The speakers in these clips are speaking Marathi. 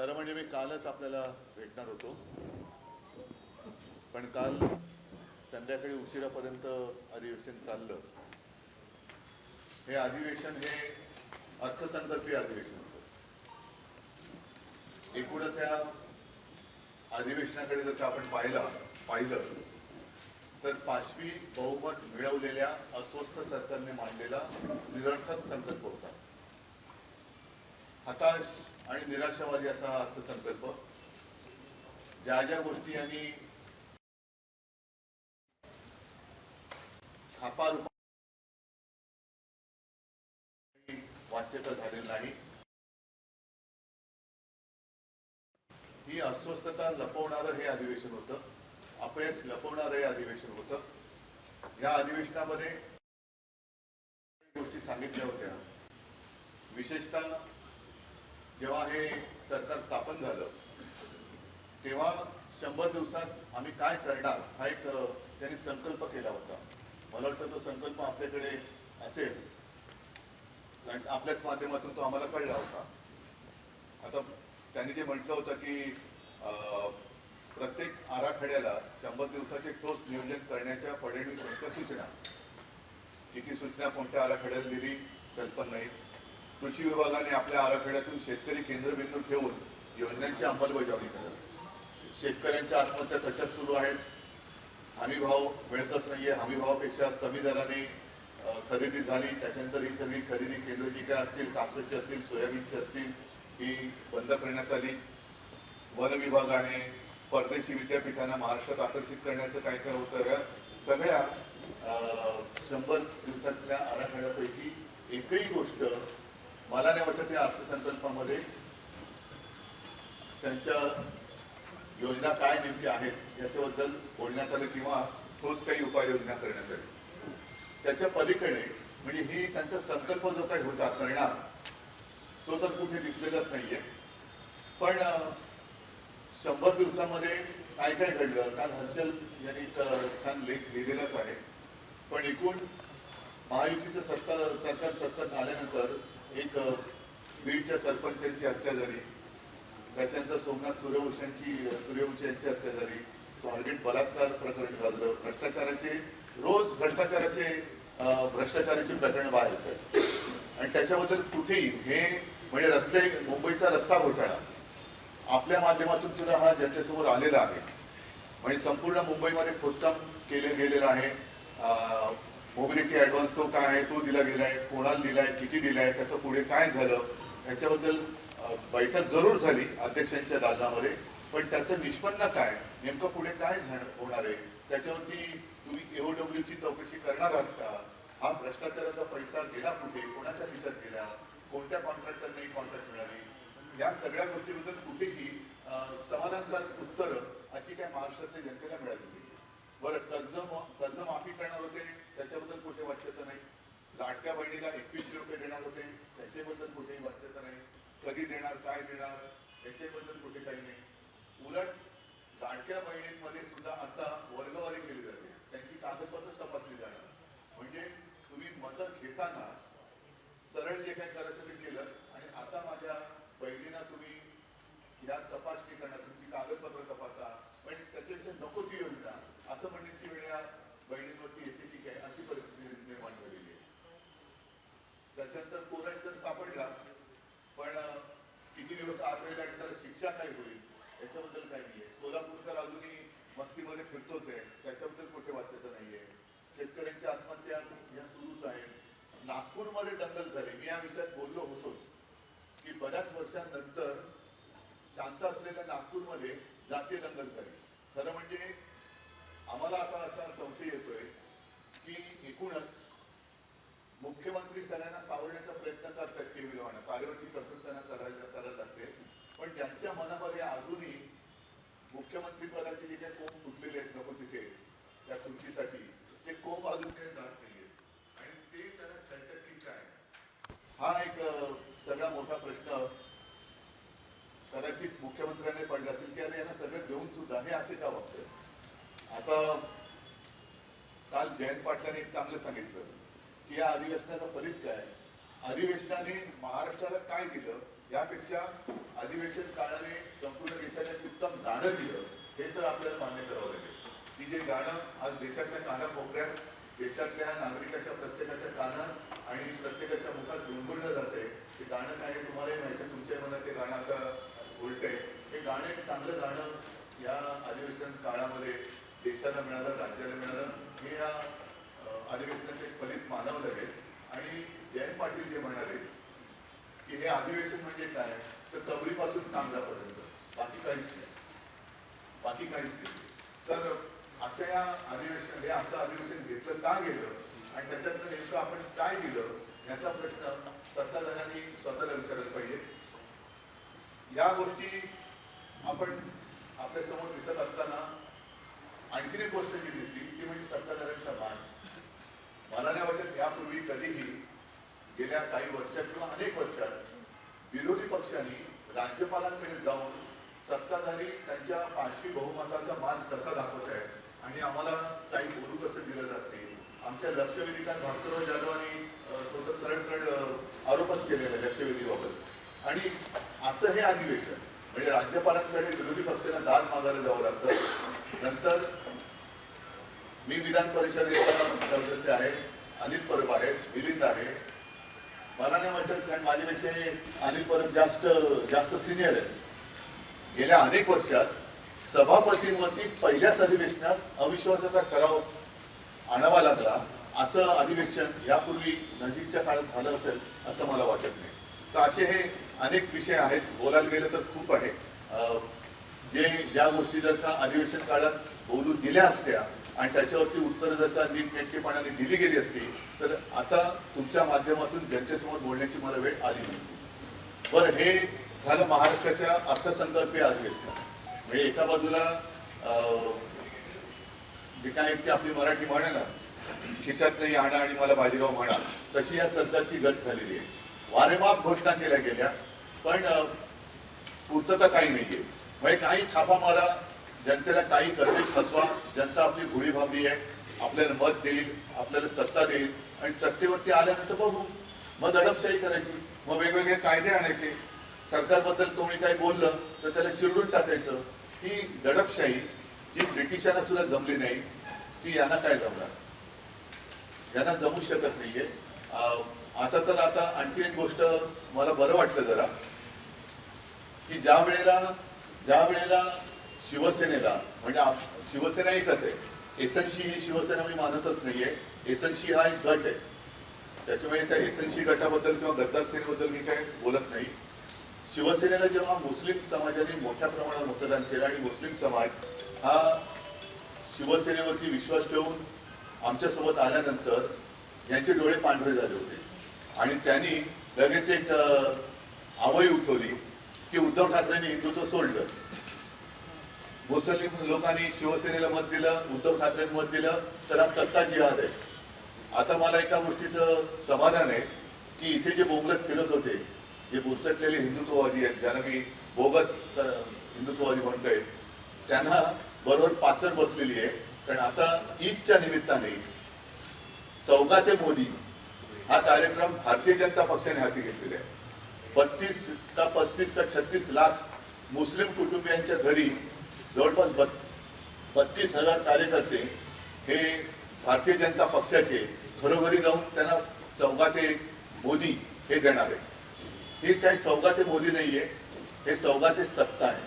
खरं म्हणजे मी कालच आपल्याला भेटणार होतो. पण काल संध्याकाळी उशिरापर्यंत अधिवेशन चाललं. हे अधिवेशन हे अर्थसंकल्पीय अधिवेशन होतं. एकूणच या अधिवेशनाकडे जसं आपण पाहिला पाहिलं तर पाचवी बहुमत मिळवलेल्या अस्वस्थ सरकारने मांडलेला निरर्थक संकल्प होता. हताश आणि निराशावादी असा अर्थसंकल्प. ज्या ज्या गोष्टी यांनी थापा वाच्यता झालेली नाही. ही अस्वस्थता लपवणारं हे अधिवेशन होतं. अपयश लपवणारं हे अधिवेशन होतं. या अधिवेशनामध्ये गोष्टी सांगितल्या होत्या. विशेषतः जेव्हा हे सरकार स्थापन झालं तेव्हा शंभर दिवसात आम्ही काय करणार हा एक त्यांनी संकल्प केला होता. मला वाटतं तो संकल्प आपल्याकडे असेल. कारण आपल्याच माध्यमातून तो आम्हाला कळला होता. आता त्यांनी जे म्हटलं होतं की प्रत्येक आराखड्याला शंभर दिवसाचे ठोस नियोजन करण्याच्या फडणवीस यांच्या सूचना. किती सूचना कोणत्या आराखड्याला दिली कल्पना नाही. कृषी विभागाने आपल्या आराखड्यातून शेतकरी केंद्रबिंदू ठेवून योजनांची अंमलबजावणी करावी शेतकऱ्यांच्या आत्महत्या कशा सुरू आहेत? हमी भाव मिळतच नाहीये. हमी भावापेक्षा कमी दराने खरेदी झाली त्याच्यानंतर ही सगळी खरेदी केंद्र जी काय असतील कापसाची असतील सोयाबीनची असतील ही बंद करण्यात आली. वन विभागाने परदेशी विद्यापीठांना महाराष्ट्रात आकर्षित करण्याचं काय काय होतं या सगळ्या शंभर दिवसातल्या आराखड्यापैकी एकही गोष्ट मला नाही वाटत या अर्थसंकल्पामध्ये त्यांच्या योजना काय नेमकी आहेत याच्याबद्दल बोलण्यात आलं किंवा ठोस काही उपाययोजना करण्यात आली. त्याच्या पलीकडे म्हणजे ही त्यांचा संकल्प जो काही होता करणार तो तर कुठे दिसलेलाच नाहीये. पण शंभर दिवसामध्ये काय काय घडलं काल हर्षल यांनी छान लेख लिहिलेलाच आहे. पण एकूण महायुतीचं सत्ता सरकार सत्ता आल्यानंतर एक बीडच्या सरपंचांची हत्या झाली. त्याच्यानंतर सोमनाथ सूर्यवंशांची सूर्यवंशी यांची हत्या झाली. स्वारगेट बलात्कार प्रकरण गाजलं भ्रष्टाचाराचे रोज भ्रष्टाचाराचे भ्रष्टाचाराची प्रकरण बाहेर येतात आणि त्याच्याबद्दल कुठेही हे म्हणजे रस्ते मुंबईचा रस्ता घोटाळा. आपल्या माध्यमातून सुद्धा हा जनतेसमोर आलेला आहे. म्हणजे संपूर्ण मुंबईमध्ये खोदकाम केले गेलेलं आहे. मोबिलिटी ऍडव्हान्स तो काय आहे तो दिला गेलाय कोणाला दिलाय किती दिलाय त्याचं पुढे काय झालं याच्याबद्दल बैठक जरूर झाली अध्यक्षांच्या दालनामध्ये पण त्याचं निष्पन्न काय नेमकं पुढे काय होणार आहे त्याच्यावरती तुम्ही एओडब्ल्यूची चौकशी करणार आहात का? हा भ्रष्टाचाराचा पैसा गेला कुठे कोणाच्या खिशात गेला कोणत्या कॉन्ट्रॅक्टरने कॉन्ट्रॅक्ट मिळाली? या सगळ्या गोष्टीबद्दल कुठेही अं, समाधानकारक उत्तर अशी काय महाराष्ट्रातल्या जनतेला मिळाली होती बरं कर्ज कर्जमाफी कर्ज माफी करणार होते त्याच्याबद्दल कुठे वाच्यता नाही. लाडक्या बहिणीला एकवीसशे रुपये देणार होते त्याच्याबद्दल कुठेही वाच्यता नाही. कधी देणार काय देणार याच्याबद्दल कुठे काही नाही. उलट लाडक्या बहिणींमध्ये सुद्धा आता वर्गवारी केली जाते. त्यांची कागदपत्र तपासली जाणार. म्हणजे तुम्ही मतं घेताना सरळ जे काही करायचं ते केलं आणि आता माझ्या बहिणींना तुम्ही या तपासणी करणार तुमची कागदपत्र तपासा पण त्याच्यापेक्षा नको ती योजना असं म्हणण्याची वेळ या बहिणींवरती येते की काय अशी परिस्थिती निर्माण झालेली आहे त्याच्यानंतर कोरड तर सापडला पण अं, किती दिवस आत त्याला शिक्षा काय होईल? याच्याबद्दल काही आहे सोलापूरकर अजूनही मस्तीमध्ये फिरतोच आहे. त्याच्याबद्दल कुठे वाच्यता नाहीये. शेतकऱ्यांच्या आत्महत्या या सुरूच आहेत नागपूरमध्ये दंगल झाली. मी या विषयात बोललो होतोच की बऱ्याच वर्षांनंतर शांत असलेल्या नागपूरमध्ये जातीय दंगल झाली. खरं म्हणजे आम्हाला आता असा संशय येतोय की एकूणच मुख्यमंत्री सगळ्यांना सावरण्याचा प्रयत्न करतात केविलवानं तारेवरची कसरत त्यांना करायला करायला लागते पण ज्यांच्या मनामध्ये अजूनही मुख्यमंत्री पदाचे जे काही कोंब फुटलेले आहेत नको तिथे त्या खुर्चीसाठी ते कोंब अजून काही जात नाहीये आणि ते त्यांना छळतात की काय हा एक अ, सगळा मोठा प्रश्न कदाचित मुख्यमंत्र्यांनी पडला असेल की अरे यांना सगळं देऊन सुद्धा हे असे का वागतात आता काल जयंत पाटलांनी एक चांगलं सांगितलं की या अधिवेशनाचा फलित काय अधिवेशनाने महाराष्ट्राला काय दिलं? यापेक्षा अधिवेशन काळाने संपूर्ण देशाला उत्तम गाणं दिलं हे तर आपल्याला मान्य करावं लागेल. की जे गाणं आज देशातल्या कानाकोपऱ्यात देशातल्या नागरिकाच्या प्रत्येकाच्या कानात आणि प्रत्येकाच्या मुखात गुणगुणलं जाते ते गाणं काय आहे तुम्हालाही माहिती आहे तुमच्या मनात ते गाणं आता उलटंय हे गाणं एक चांगलं गाणं या अधिवेशन काळामध्ये देशाला मिळालं राज्याला मिळालं. हे या अधिवेशनाचे फलित मानवलं लागेल आणि जयंत पाटील जे म्हणाले की हे अधिवेशन म्हणजे काय तर कबरीपासून कांगरापर्यंत बाकी काहीच नाही. बाकी काहीच नाही. तर असं या अधिवेशन हे असं अधिवेशन घेतलं का गेलं? आणि त्याच्यातनं नेमकं आपण काय दिलं? याचा प्रश्न सत्ताधाऱ्यांनी स्वतःला विचारायला पाहिजे. या गोष्टी आपण आपल्यासमोर दिसत असताना आणखीन एक गोष्ट जी दिसली ती म्हणजे सत्ताधाऱ्यांचा माज मला नाही वाटत यापूर्वी कधीही गेल्या काही वर्षात किंवा अनेक वर्षात विरोधी पक्षांनी राज्यपालांकडे जाऊन सत्ताधारी त्यांच्या पाचवी बहुमताचा माज कसा दाखवत आहे आणि आम्हाला काही बोलू कसं दिलं जाते आमच्या लक्षवेधिकांत भास्करराव जाधवांनी तो तर सरळ सरळ आरोपच केलेला आहे लक्षवेधीबाबत. आणि असं हे अधिवेशन म्हणजे राज्यपालांकडे विरोधी पक्षांना दाद मागायला जावं लागतं. नंतर मी विधान परिषदेचा सदस्य आहे अनिल परब आहेत मिलिंद आहे. मला नाही वाटत कारण माझ्यापेक्षा हे अनिल परब जास्त जास्त सिनियर आहेत. गेल्या अनेक वर्षात सभापतींवरती पहिल्याच अधिवेशनात अविश्वासाचा ठराव आणावा लागला असं अधिवेशन यापूर्वी नजीकच्या काळात झालं असेल असं मला वाटत नाही. तर असे हे अनेक विषय आहेत बोलायला गेलं तर खूप आहे. अं, जे ज्या गोष्टी जर का अधिवेशन काळात बोलू दिल्या असत्या आणि त्याच्यावरती उत्तर जर का नीटनेटकेपणाने दिली गेली असती तर आता तुमच्या माध्यमातून जनतेसमोर बोलण्याची मला वेळ आली नसती. बरं हे झालं महाराष्ट्राच्या अर्थसंकल्पीय अधिवेशन म्हणजे एका बाजूला अं, जे काय ते आपली मराठी म्हण ना खिशात नाही आणा आणि मला बाजीराव म्हणा तशी या सरकारची गत झालेली आहे. वारेमाप घोषणा केल्या गेल्या पण पूर्तता काही नाहीये. म्हणजे काही थापा मारा जनतेला काही कसे फसवा. जनता आपली भोळी भाबली आहे. आपल्याला मत देईल आपल्याला सत्ता देईल. आणि सत्तेवरती आल्यानंतर बघू. मग दडपशाही करायची. मग वेगवेगळे कायदे आणायचे. सरकारबद्दल कोणी काही बोललं तर त्याला चिरडून टाकायचं. ही दडपशाही जी ब्रिटिशांना सुद्धा जमली नाही ती यांना काय जमणार? यांना जमू शकत नाहीये. अं, आता तर आता आणखी एक गोष्ट मला बरं वाटलं जरा की ज्या वेळेला ज्या वेळेला शिवसेनेला म्हणजे शिवसेना एकच आहे. एसएनसी ही शिवसेना मी मानतच नाहीये. एसएनसी हा एक गट आहे. त्याच्यामुळे त्या एसएनसी गटाबद्दल किंवा गद्दार सेनेबद्दल मी काही बोलत नाही. शिवसेनेला जेव्हा मुस्लिम समाजाने मोठ्या प्रमाणात मतदान केलं आणि मुस्लिम समाज हा शिवसेनेवरती विश्वास ठेवून आमच्यासोबत आल्यानंतर यांचे डोळे पांढरे झाले होते. आणि त्यांनी लगेच एक आवई उठवली की उद्धव ठाकरेंनी हिंदुत्व सोडलं. मुस्लिम लोकांनी शिवसेनेला मत दिलं उद्धव ठाकरेंनी मत दिलं तर हा सत्ता जिहाद आहे. आता मला एका गोष्टीचं समाधान आहे की इथे जे बोंबलत फिरत होते जे बुरसटलेले हिंदुत्ववादी आहेत ज्यांना मी बोगस हिंदुत्ववादी म्हणतोय त्यांना बरोबर पाचर बसलेली आहे. कारण आता ईदच्या निमित्ताने सौगा ते मोदी हा कार्यक्रम भारतीय जनता पक्षाने हाती घेतलेला आहे. बत्तीस का पस्तीस का छत्तीस लाख मुस्लिम कुटुंबियांच्या घरी जवळपास बत- बत्तीस हजार कार्यकर्ते हे भारतीय जनता पक्षाचे घरोघरी जाऊन त्यांना सौगाते मोदी हे देणार आहे हे काही सौगाते मोदी नाहीये हे सौगाते सत्ता आहे.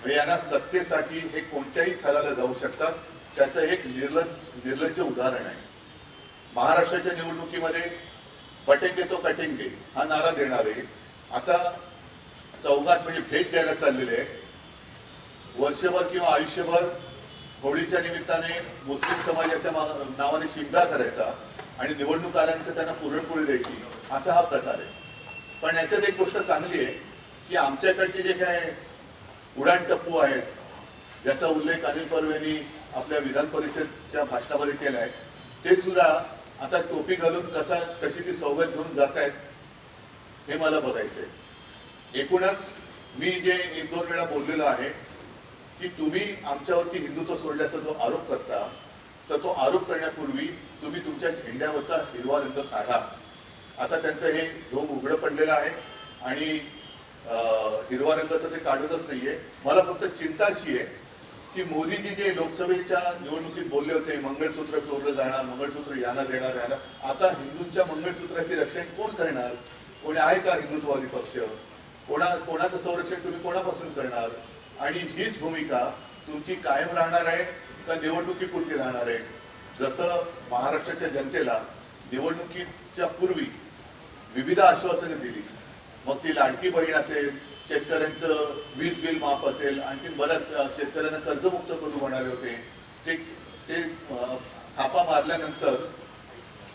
म्हणजे यांना सत्तेसाठी हे कोणत्याही थराला जाऊ शकतात त्याचं एक निर्ल निर्लज्ज उदाहरण आहे. महाराष्ट्राच्या निवडणुकीमध्ये बटेंगे तो कटेंगे हा नारा देणारे आता सौगात म्हणजे भेट द्यायला चाललेले आहे वर्षभर किंवा आयुष्यभर होळीच्या निमित्ताने मुस्लिम समाजाच्या नावाने शिमगा करायचा आणि निवडणूक आल्यानंतर त्यांना पुरणपोळी द्यायची असा हा प्रकार आहे. पण याच्यात एक गोष्ट चांगली आहे की आमच्याकडचे जे काय उडाण टप्पू आहेत ज्याचा उल्लेख अनिल पर्वेनी आपल्या विधान परिषदच्या भाषणामध्ये केलाय. ते सुद्धा आता टोपी घालून कसा कशी ती सौगत घेऊन जात आहेत हे मला बघायचंय. एकूणच मी जे एक दोन वेळा बोललेलो आहे की तुम्ही आमच्यावरती हिंदुत्व सोडल्याचा जो आरोप करता तर तो आरोप करण्यापूर्वी तुम्ही तुमच्या झेंड्यावरचा हिरवा रंग काढा. आता त्यांचं हे ढोंग उघडं पडलेलं आहे आणि अं, हिरवा रंग तर ते काढतच नाहीये. मला फक्त चिंता अशी आहे की मोदीजी जे लोकसभेच्या निवडणुकीत बोलले होते मंगळसूत्र चोरलं जाणार मंगळसूत्र यांना देणार यांना आता हिंदूंच्या मंगळसूत्राचे रक्षण कोण करणार? कोणी आहे का हिंदुत्ववादी पक्ष? कोणा कोणाचं संरक्षण तुम्ही कोणापासून करणार? आणि हीच भूमिका तुमची कायम राहणार आहे का निवडणुकीपुरती राहणार आहे? जसं महाराष्ट्राच्या जनतेला निवडणुकीच्या पूर्वी विविध आश्वासने दिली. मग ती लाडकी बहीण असेल शेतकऱ्यांचं वीज बिल माफ असेल आणखी बऱ्याच शेतकऱ्यांना कर्जमुक्त करू म्हणाले होते. ते ते थापा मारल्यानंतर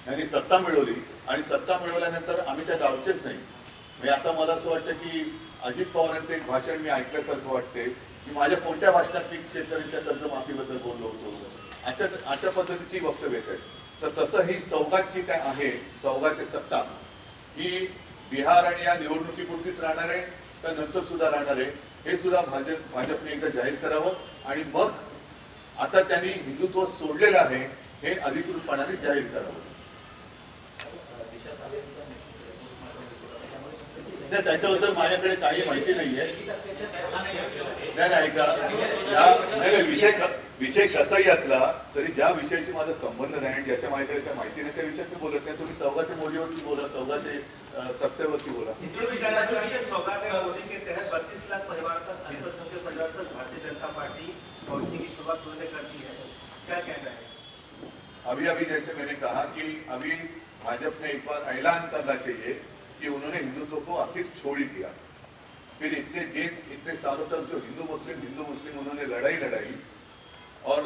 यांनी सत्ता मिळवली. आणि सत्ता मिळवल्यानंतर आम्ही त्या गावचेच नाही. म्हणजे आता मला असं वाटतं की अजित पवारांचं एक भाषण मी ऐकल्यासारखं वाटते की माझ्या कोणत्या भाषणात मी शेतकऱ्यांच्या कर्जमाफीबद्दल बोललो होतो? अशा अशा पद्धतीची वक्तव्य आहेत. तर तसं ही सौगातची काय आहे सौगाचे सत्ता ही बिहार आणि या निवडणुकीपुरतीच राहणार आहे तर नंतर सुद्धा राहणार आहे. हे सुद्धा भाजप भाजपने एकदा जाहीर करावं आणि मग आता त्यांनी हिंदुत्व सोडलेलं आहे हे अधिकृतपणाने जाहीर करावं. नाही त्याच्याबद्दल माझ्याकडे काही माहिती नाहीये. नाही ऐका. या नाही नाही, विषय विषय कसाही असला तरी ज्या विषयाशी माझा संबंध नाही आणि ज्याच्या माझ्याकडे काही माहिती नाही त्या विषयात मी बोलत नाही. तुम्ही सौगाते मोदीवरती बोला अं, सत्तेवरती बोला. बत्तीस लाख परिवार तक अल्पसंख्यक परिवार तक भारतीय जनता पार्टी पहुंचने की शुरुआत उन्होंने कर दी है क्या कहना है? अभी अभी जैसे मैंने कहा कि अभी भाजपा ने एक बार ऐलान करना चाहिए कि उन्होंने हिंदुत्व को आखिर छोड़ दिया। फिर इतने दिन इतने सालों तक जो हिंदू मुस्लिम हिंदू मुस्लिम उन्होंने लड़ाई लड़ाई और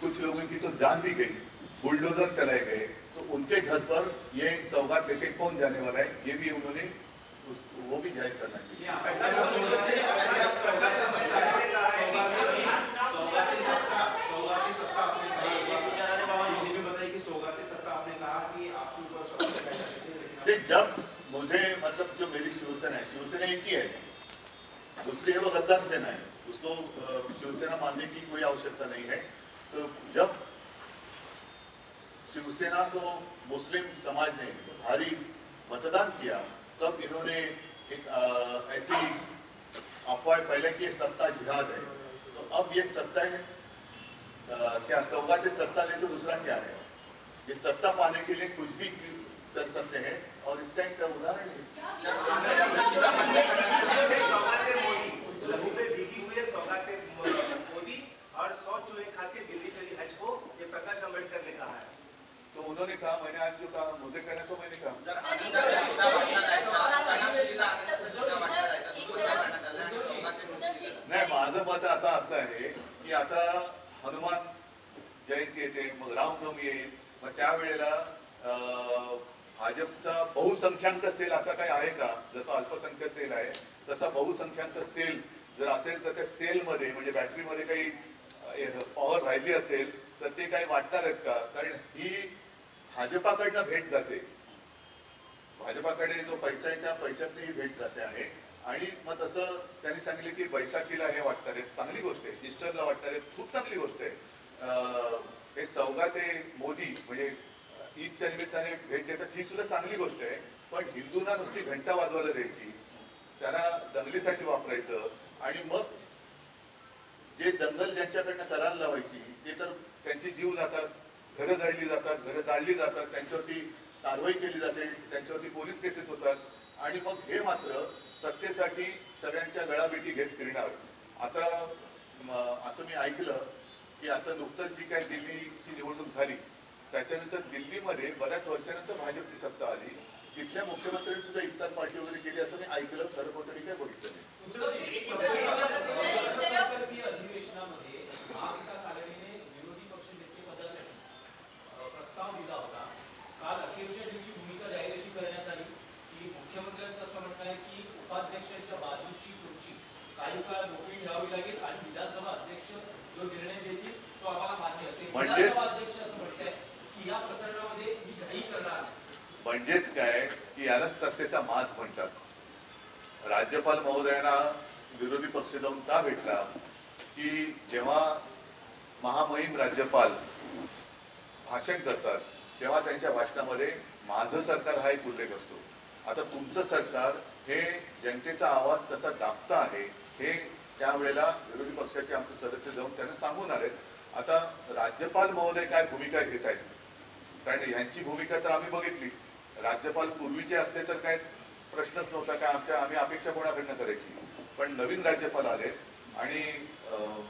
कुछ लोगों की तो जान भी गई। बुलडोजर चलाए गए। तो उनके घर पर ये सौगात लेके कौन जाने वाला है ये भी उन्होंने उस, वो भी ज़ाहिर करना चाहिए। जब मुझे मतलब जो मेरी शिवसेना है शिवसेना एक ही है। दूसरी है वो गद्दार सेना है। उसको शिवसेना मानने की कोई आवश्यकता नहीं है। तो जब शिवसेना को मुस्लिम समाज ने भारी मतदान किया तब इन्होंने एक ऐसी अफवाह पहले की सत्ता जिहाद है। तो अब ये सत्ता है अ, क्या सौगात सत्ता ले तो दूसरा क्या है? ये सत्ता पाने के लिए कुछ भी कर सकते हैं और इसका एक उदाहरण है सौगात मोदी लहू में भीगी हुई है सौगात मोदी और सौ चूहे खा के दिल्ली चली हज को ये प्रकाश अम्बेडकर ने कहा है तो उन्होंने कहा मैंने आज जो कहा मुझे कहना तो मैंने कहा नाही माझं मत आता असं आहे की आता हनुमान जयंती येते मग रामनवमी येईल मग त्यावेळेला अं, भाजपचा बहुसंख्याक सेल असा काही आहे का जसं अल्पसंख्याक सेल आहे बहुसंख्याक सेल जर असेल तर त्या सेलमध्ये म्हणजे बॅटरीमध्ये काही पॉवर राहिली असेल तर ते काही वाटणार आहेत का? कारण ही भाजपाकडनं भेट जाते. भाजपाकडे जो पैसा आहे त्या पैशातून ही भेट जाते आहे. आणि मग तसं त्यांनी सांगितलं की बैसाखीला हे वाटणार आहेत. चांगली गोष्ट आहे. इस्टरला वाटणार आहेत. खूप चांगली गोष्ट आहे. हे हे सौगाते मोदी म्हणजे ईदच्या निमित्ताने भेट देतात. ही सुद्धा चांगली गोष्ट आहे. पण हिंदूंना नुसती घंटा वाजवायला द्यायची. त्यांना दंगलीसाठी वापरायचं आणि मग जे दंगल ज्यांच्याकडनं करायला लावायची ते तर त्यांचे जीव जातात घरं जाळली जातात घरं जाळली जातात त्यांच्यावरती कारवाई केली जाते त्यांच्यावरती पोलीस केसेस होतात आणि मग हे मात्र सत्तेसाठी सगळ्यांच्या गळाभेटी घेत फिरणार. आता असं मी ऐकलं की आता नुकतंच जी काय दिल्लीची निवडणूक झाली त्याच्यानंतर दिल्लीमध्ये बऱ्याच वर्षानंतर भाजपची सत्ता आली. तिथल्या मुख्यमंत्र्यांनी सुद्धा इफ्तार पार्टी वगैरे केली असं मी ऐकलं खरं मी काय बघितलं अधिवेशनामध्ये महाविकास आघाडीने विरोधी पक्षनेतेपदासाठी अ, प्रस्ताव दिला होता काल अखेरच्या दिवशी भूमिका जाहीर अशी करण्यात आली की मुख्यमंत्र्यांचं असं म्हणणं आहे की उपाध्यक्षांच्या बाजूची खुर्ची काही काळ मोकळी ठेवावी लागेल आणि विधानसभा अध्यक्ष जो निर्णय देतील तो आम्हाला मान्य असेल विधानसभा अध्यक्ष असं म्हणताय की या प्रकरणामध्ये ही घाई करणार. म्हणजेच काय की यालाच सत्तेचा माज म्हणतात. राज्यपाल महोदयांना विरोधी पक्ष जाऊन का भेटला? की जेव्हा महामहिम राज्यपाल भाषण करतात तेव्हा त्यांच्या भाषणामध्ये माझं सरकार हा एक उल्लेख असतो. आता तुमचं सरकार हे जनतेचा आवाज कसा दाबता आहे हे त्यावेळेला विरोधी पक्षाचे आमचे सदस्य जाऊन त्यांना सांगून आले आता राज्यपाल महोदय काय भूमिका घेत आहेत कारण यांची भूमिका तर आम्ही बघितली. राज्यपाल पूर्वीचे असते तर काय प्रश्नच नव्हता काय आमच्या आम्ही अपेक्षा कोणाकडनं करायची? पण नवीन राज्यपाल आले आणि अं,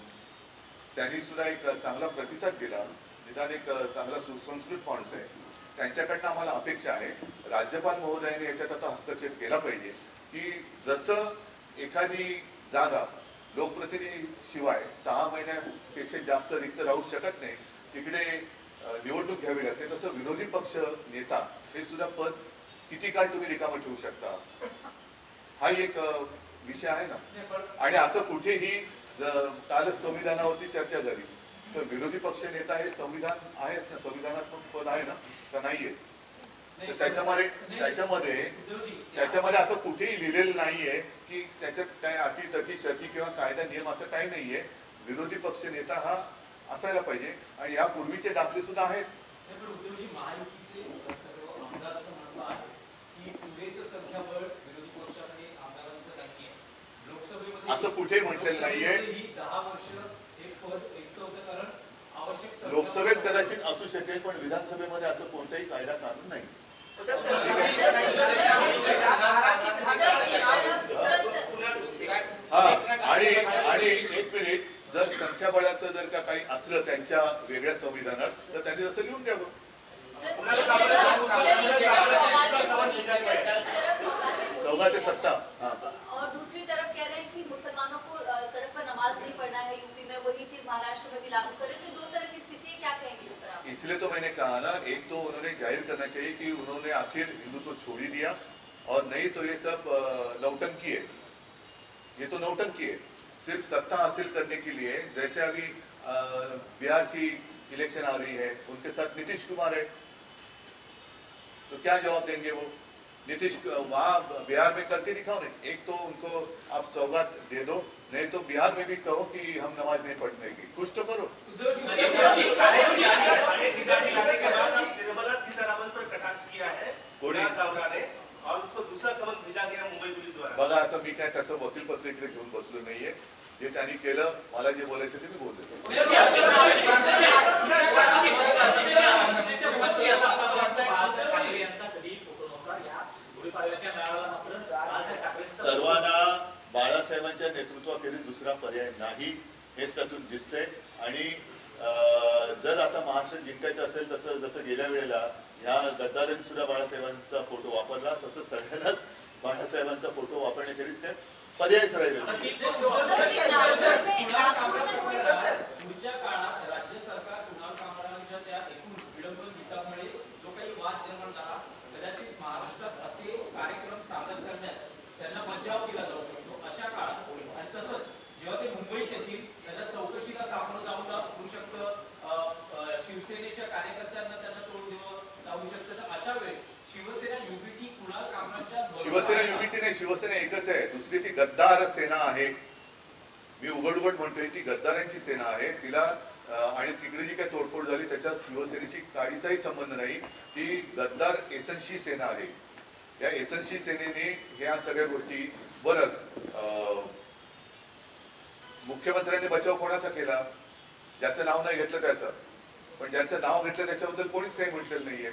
त्यांनी सुद्धा एक चांगला प्रतिसाद दिला. निदान एक चांगला सुसंस्कृत माणूस आहे. त्यांच्याकडनं आम्हाला अपेक्षा आहे. राज्यपाल महोदयाने याच्यात आता हस्तक्षेप केला पाहिजे. की जसं एखादी जागा लोकप्रतिनिधी शिवाय सहा महिन्यापेक्षा जास्त रिक्त राहू शकत नाही तिकडे निवडणूक घ्यावी लागते तसं विरोधी पक्ष नेता हे सुद्धा पद किती काळ तुम्ही रिकामं ठेवू शकता? हा एक विषय आहे ना. आणि असं कुठेही कालच संविधानावरती चर्चा झाली. तर विरोधी पक्ष नेता हे संविधान आहेत ना संविधानात्मक पद आहे ना का नाहीये? तर त्याच्यामध्ये त्याच्यामध्ये त्याच्यामध्ये असं कुठेही लिहिलेलं नाहीये की त्याच्यात काय अटी तटी शर्ती किंवा कायदा नियम असं काही नाहीये. विरोधी पक्ष नेता हा असायला पाहिजे. आणि या पूर्वीचे दाखले सुद्धा आहेत. आमदार असं म्हणतो आहे की पुरेसं संख्याबळ विरोधी पक्षाकडे आमदारांचं नाहीये. लोकसभेमध्ये असं कुठे म्हटलेलं नाहीये. ही दहा वर्ष एक पद होतं कारण आवश्यक लोकसभेत कदाचित असू शकेल पण विधानसभेमध्ये असं कोणताही कायदा कानून नाही. हा आणि आणि एक मिनिट जर संख्याबळाचं जर का काही असलं त्यांच्या वेगळ्या संविधानात तर त्यांनी तसं लिहून द्यावं ते सत्ता। और दूसरी तरफ़ कह रहे हैं कि मुसलमानों को सड़क पर नमाज़ नहीं पढ़ना है यूपी में वही चीज़ महाराष्ट्र में भी लागू करें तो दो तरह की स्थिति क्या कहेंगे इस पर इसलिए तो मैंने कहा ना एक तो उन्होंने ज़ाहिर करना चाहिए कि उन्होंने आखिर हिंदुत्व छोड़ ही दिया और नहीं तो ये सब नौटंकी है ये तो नौटंकी है सिर्फ़ सत्ता हासिल करने के लिए जैसे अभी बिहार की इलेक्शन आ रही है उनके साथ नीतीश कुमार है। तो क्या जवाब देंगे वो? नीतीश वहाँ बिहार में करके दिखाओ नहीं। एक तो उनको आप सौगात दे दो नहीं तो बिहार में भी कहो कि हम नमाज़ नहीं पढ़ने की कुछ तो करो। निर्मला सीतारामन पर कटाक्ष किया है ने और उसको दूसरा सबक भेजा गया मुंबई पुलिस द्वारा। बघा आता मी काय त्याचं वकीलपत्र इकडे घेऊन बसलो नाहीये. जे त्यांनी केलं मला जे बोलायचं ते मी बोलले सर्वांना बाळासाहेबांच्या नेतृत्वाखेरीज दुसरा पर्याय नाही हेच त्यातून दिसते आणि जर आता महाराष्ट्र जिंकायचं असेल तसं जसं गेल्या वेळेला ह्या गद्दारांनी सुद्धा बाळासाहेबांचा फोटो वापरला तसं सगळ्यांनाच बाळासाहेबांचा फोटो वापरण्याखेरीज काय? पर्यायच राहिलेला पुढच्या काळात राज्य सरकार कुणाल कामरांच्या त्या एकूण विडंबन गीतामुळे जो काही वाद निर्माण झाला कदाचित महाराष्ट्रात असे कार्यक्रम सादर करण्यास त्यांना बचाव केला जाऊ शकतो. अशा काळात आणि तसंच जेव्हा ते मुंबईत येतील त्यांना चौकशीला सामोरं जाऊन होऊ शकतं. शिवसेनेच्या कार्यकर्त्यांना त्यांना तोंड द्यावं लागू शकतं. अशा वेळेस शिवसेना युबीटी शिवसेना युनिटी नाही शिवसेना एकच आहे. दुसरी ती गद्दार सेना आहे. मी उघड उघड म्हणतोय ती गद्दारांची सेना आहे. तिला आणि तिकडे जी काही तोडफोड झाली त्याच्यात शिवसेनेशी काडीचाही संबंध नाही. ती गद्दार एसनशी सेना आहे. या एसनशी सेनेने ह्या सगळ्या गोष्टी बरं अं, मुख्यमंत्र्यांनी बचाव कोणाचा केला? ज्याचं नाव नाही घेतलं त्याचं. पण ज्याचं नाव घेतलं त्याच्याबद्दल कोणीच काही म्हटलेलं नाहीये.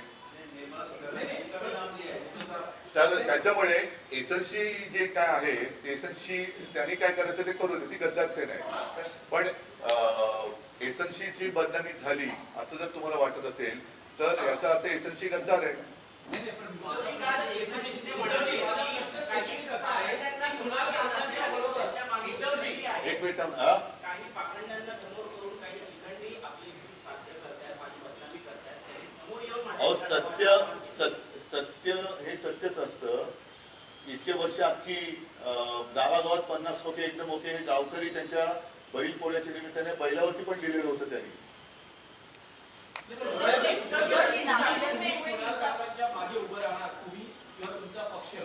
तर त्याच्यामुळे एसनशी जे काय आहे एसनशी त्यांनी काय करायचं ते करून ती गद्दार सेना आहे. पण एसनशीची बदनामी झाली असं जर तुम्हाला वाटत असेल तर याचा अर्थ एसनशी गद्दार आहे. आहे एक मिनिट अहो सत्य सत्य हे सत्यच असतं. इतके वर्ष अख्खी गावागावात पन्नास होते एकदम मोठे गावकरी त्यांच्या बैल पोळ्याच्या निमित्ताने बैलावरती पण लिहिलेलं होतं त्यांनी.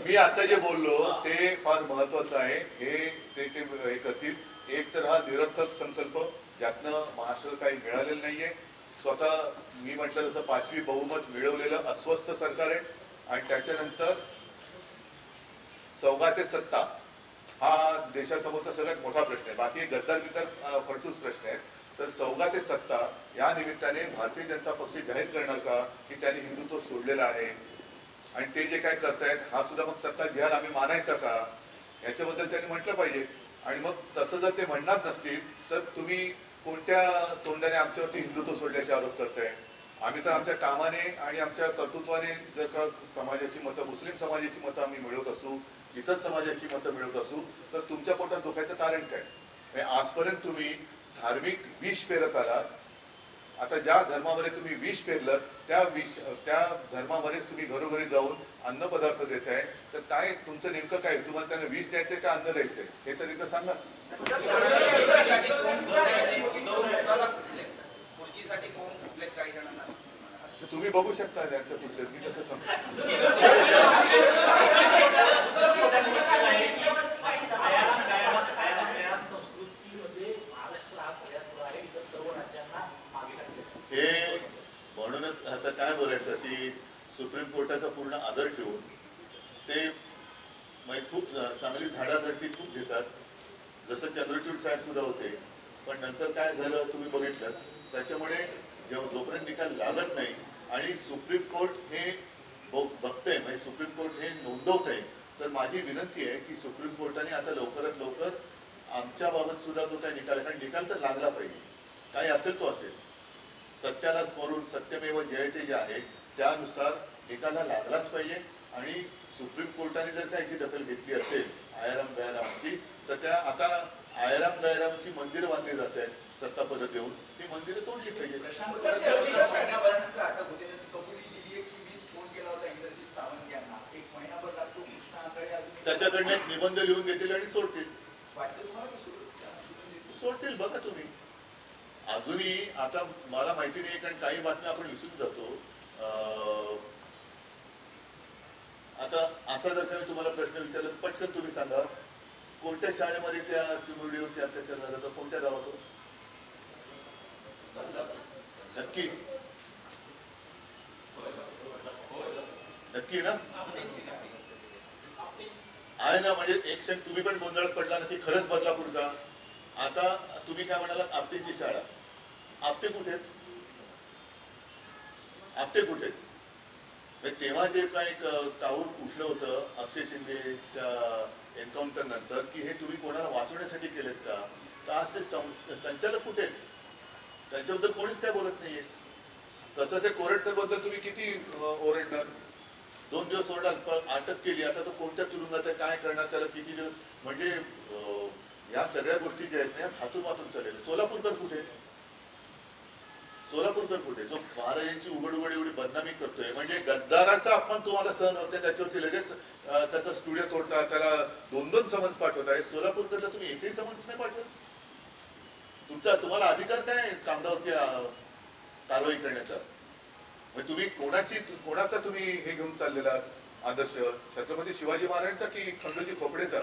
मी आता जे बोललो ते फार महत्वाचं आहे. हे ते ते हे करतील. एक तर हा निरर्थक संकल्प ज्यातनं महाराष्ट्राला काही मिळालेलं नाहीये. स्वतः मी म्हटलं जसं पाचवी बहुमत मिळवलेलं अस्वस्थ सरकार आहे आणि त्याच्यानंतर चौगा ते सत्ता हा देशासमोरचा सगळ्यात मोठा प्रश्न आहे. बाकी गद्दार बिद्दार फडतूस प्रश्न आहे तर चौगा ते सत्ता या निमित्ताने भारतीय जनता पक्ष जाहीर करणार का की त्यांनी हिंदुत्व सोडलेलं आहे? आणि ते जे काय करतायत हा सुद्धा मग सत्ता जिहाद आम्ही मानायचा का? याच्याबद्दल त्यांनी म्हटलं पाहिजे. आणि मग तसं जर ते म्हणणार नसतील तर तुम्ही कोणत्या तोंडाने आमच्यावरती हिंदुत्व सोडल्याचे आरोप करताय? आम्ही तर आमच्या कामाने आणि आमच्या कर्तृत्वाने जर का समाजाची मतं मुस्लिम समाजाची मतं आम्ही मिळवत असू इतर समाजाची मतं मिळवत असू तर तुमच्या पोटात धोक्याचं कारण काय? म्हणजे आजपर्यंत तुम्ही धार्मिक विष पेरत आलात आता ज्या धर्मामध्ये तुम्ही विष पेरलं त्या विष त्या धर्मामध्येच तुम्ही घरोघरी जाऊन अन्न पदार्थ देताय तर काय तुमचं नेमकं काय? तुम्हाला त्यांना विष द्यायचंय का अन्न द्यायचंय? हे तर इथं सांगा. तर तुम्ही बघू शकता त्यांच्या पुढचे. मी कसं सांगतो संस्कृतीमध्ये महाराष्ट्र हा सगळ्यात पुढे आहे इतर सर्व राज्यांना मागे टाकले हे म्हणूनच आता काय बोलायचं की सुप्रीम कोर्टाचा पूर्ण आदर ठेवून ते म्हणजे खूप चांगली झाडाझडती खूप घेतात. जसं चंद्रचूड साहेब सुद्धा होते पण नंतर काय झालं तुम्ही बघितलं त्याच्यामुळे जेव्हा जोपर्यंत निकाल लागत नाही आणि सुप्रीम कोर्ट हे बघतंय म्हणजे सुप्रीम कोर्ट हे नोंदवत आहे तर माझी विनंती आहे की सुप्रीम कोर्टाने आता लवकरात लवकर आमच्या बाबत सुद्धा तो काय निकाल कारण निकाल तर लागला पाहिजे. काही असेल तो असेल. सत्याला स्मरून सत्यमेव जयते जे आहे त्यानुसार निकाल लागलाच पाहिजे. आणि सुप्रीम कोर्टाने जर का याची दखल घेतली असेल आयाराम गयारामची तर त्या आता आयाराम गयारामची मंदिरं बांधली जात आहेत सत्ता पद देऊन. ती मंदिरं तोडली पाहिजे त्याच्याकडनं निबंध लिहून घेतील आणि सोडतील? सोडतील बघा तुम्ही. अजूनही आता मला माहिती नाही कारण काही बातम्या आपण विसरून जातो. आता असा जर का मी तुम्हाला प्रश्न विचारला पटकन तुम्ही सांगा. कोणत्या शाळेमध्ये त्या चिमुरडीवरती अत्याचार झाला तर कोणत्या गावात नक्की. नक्की ना? आहे ना म्हणजे एक क्षण तुम्ही पण गोंधळात पडला ना की खरंच बदलापूरचा. आता तुम्ही काय म्हणालात? आपटेची शाळा. आपटे कुठे? आहेत? आपटे कुठे? आहेत? तेव्हा जे काय एक ताऊर उठलं होतं अक्षय शिंदेच्या एन्काउंटर नंतर की हे तुम्ही कोणाला वाचवण्यासाठी केलेत का? तर आज ते संचालक कुठे? आहेत? त्यांच्याबद्दल कोणीच काय बोलत नाहीये. तसं ते कोरटकरबद्दल तुम्ही किती ओरडणार? दोन दिवस ओरडाल पण अटक केली. आता तो कोणत्या तुरुंगात काय करणार? त्याला किती दिवस? म्हणजे या सगळ्या गोष्टी ज्या आहेत ना हातून मातून चालेल सोलापूरकर कुठे? सोलापूरकर कुठे? जो महाराजांची उघड उघड एवढी बदनामी करतोय म्हणजे गद्दाराचा अपमान तुम्हाला सहन होते त्याच्यावरती लगेच त्याचा स्टुडिओ तोडता त्याला दोन दोन समन्स पाठवताय सोलापूरकरला तुम्ही एकही समन्स नाही पाठवत? तुमचा तुम्हाला अधिकार काय आहे कामगावरती कारवाई करण्याचा? म्हणजे तुम्ही कोणाची कोणाचा तुम्ही हे घेऊन चाललेला आदर्श? छत्रपती शिवाजी महाराजांचा की खंडोजी खोपडेचा?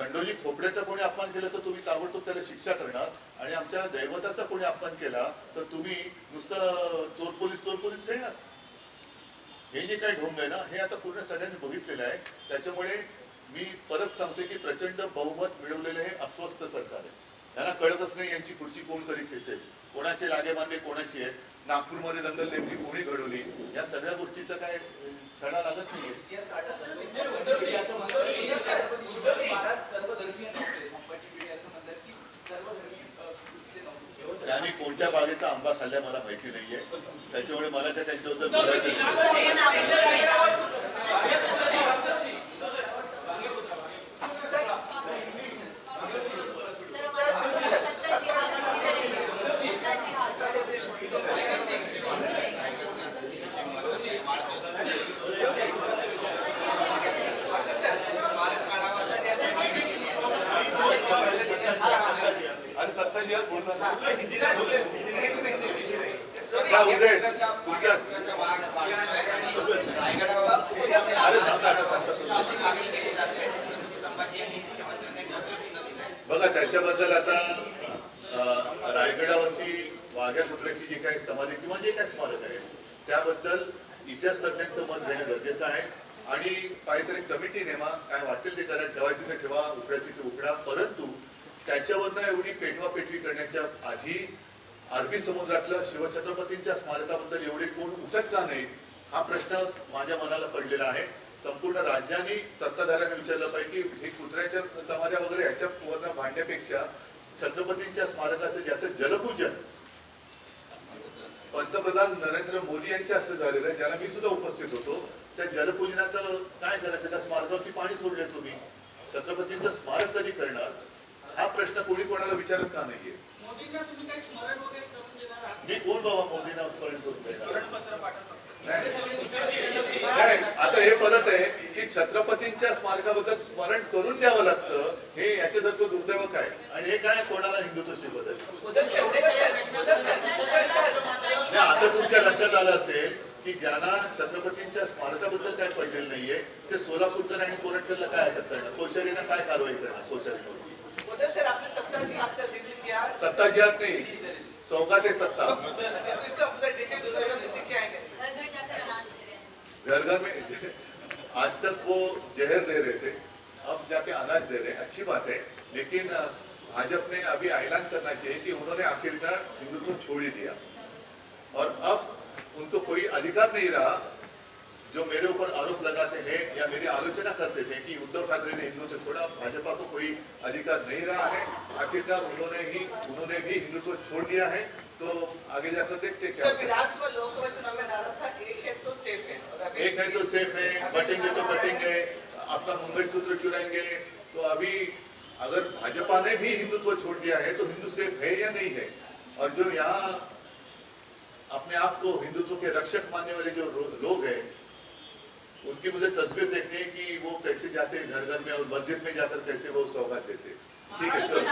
खंडोजी खोपड्याचा कोणी अपमान केला तर तुम्ही ताबडतोब त्याला शिक्षा करणार. आणि आमच्या दैवताचा कोणी अपमान केला तर तुम्ही नुसतं चोर पोलीस चोर पोलीस घेणार. हे जे काही ढोंग आहे ना हे आता पूर्ण सगळ्यांनी बघितलेलं आहे. त्याच्यामुळे मी परत सांगतोय की प्रचंड बहुमत मिळवलेले हे अस्वस्थ सरकार आहे त्यांना कळतच नाही यांची खुर्ची कोण तरी खेचेल. कोणाचे लागे बांधे कोणाची आहेत? नागपूरमध्ये दंगल नेमकी कोणी घडवली? या सगळ्या गोष्टीचा काय छडा लागत नाहीये. त्यांनी कोणत्या बागेचा आंबा खाल्ला मला माहिती नाहीये. त्याच्यामुळे मला काय त्यांच्याबद्दल बोलायचं नाही. तर मला सत्ता जिहाद किती वेळ सत्ता जिहाद आणि सत्ताजी बघा त्याच्याबद्दल आता रायगडावरची वाघ्या कुत्र्याची जी काही समाधी किंवा जे काही स्मारक आहे त्याबद्दल इतिहास तज्ञांचं मत घेणं गरजेचं आहे. आणि काहीतरी कमिटी नेमा काय वाटेल ते करा ठेवायची ते ठेवा उकडायची ते उकडा. परंतु त्याच्यावरनं एवढी पेटवा पेटवी करण्याच्या आधी अरबी समुद्रातल्या शिवछत्रपतींच्या स्मारकाबद्दल एवढे कोण उठत का नाही हा प्रश्न माझ्या मनाला पडलेला आहे. संपूर्ण राज्यांनी सत्ताधाऱ्यांनी विचारलं पाहिजे की हे कुत्र्याच्या समाजा वगैरे ह्याच्यावरनं भांडण्यापेक्षा छत्रपतींच्या स्मारकाचं ज्याचं जलपूजन पंतप्रधान नरेंद्र मोदी यांच्या हस्ते झालेलं आहे ज्याला मी सुद्धा उपस्थित होतो त्या जलपूजनाचं काय करायचं? त्या स्मारकावरती पाणी सोडले तुम्ही. छत्रपतींचं स्मारक कधी करणार हा प्रश्न कोणी कोणाला विचारत का नाहीये? मोदींना तुम्ही काही स्मरण वगैरे करून देणार आहात? मी कोण बाबा मोदींना स्मरण नाही, आता हे परत आहे की छत्रपतींच्या स्मारकाबद्दल स्मरण करून द्यावं लागतं हे याच्यासारखं दुर्दैव काय आणि हे काय कोणाला हिंदुत्व शिकवत आहे आता तुमच्या लक्षात आलं असेल की ज्यांना छत्रपतींच्या स्मारकाबद्दल काय पडलेलं नाहीये ते सोलापूरकर आणि कोरटकरला काय अटक करणार? कोश्यारीनं काय कारवाई करणार कोश्यारी सत्ता आज सत्ता नाही सौगा ते सत्ता। तो है घर घर हैं? घर में आज तक वो जहर दे रहे थे अब जाके अनाज दे रहे हैं। अच्छी बात है लेकिन भाजपा ने अभी ऐलान करना चाहिए कि उन्होंने आखिरकार हिंदुत्व छोड़ ही दिया। और अब उनको कोई अधिकार नहीं रहा जो मेरे ऊपर आरोप लगाते हैं या मेरी आलोचना करते थे कि उद्धव ठाकरे ने हिंदुत्व छोड़ा भाजपा को कोई अधिकार नहीं रहा है। आखिरकार उन्होंने ही उन्होंने भी हिंदुत्व छोड़ दिया है। तो आगे जाकर देखते क्या सर विधानसभा लोकसभा चुनाव में नारा था एक है तो सेफ़ है। एक है तो सेफ़ है बटेंगे तो कटेंगे आपका मुंबई सूत्र चुराएँगे। तो अभी अगर भाजपा ने भी हिंदुत्व छोड़ दिया है तो हिंदू सेफ़ है या नहीं है? और जो यहाँ अपने आप को हिंदुत्व के रक्षक मानने वाले जो लोग हैं उनकी मुझे तस्वीर देखनी है कि वो कैसे जाते हैं घर घर में और मस्जिद में जाकर कैसे वो सौगात देते ठीक है सर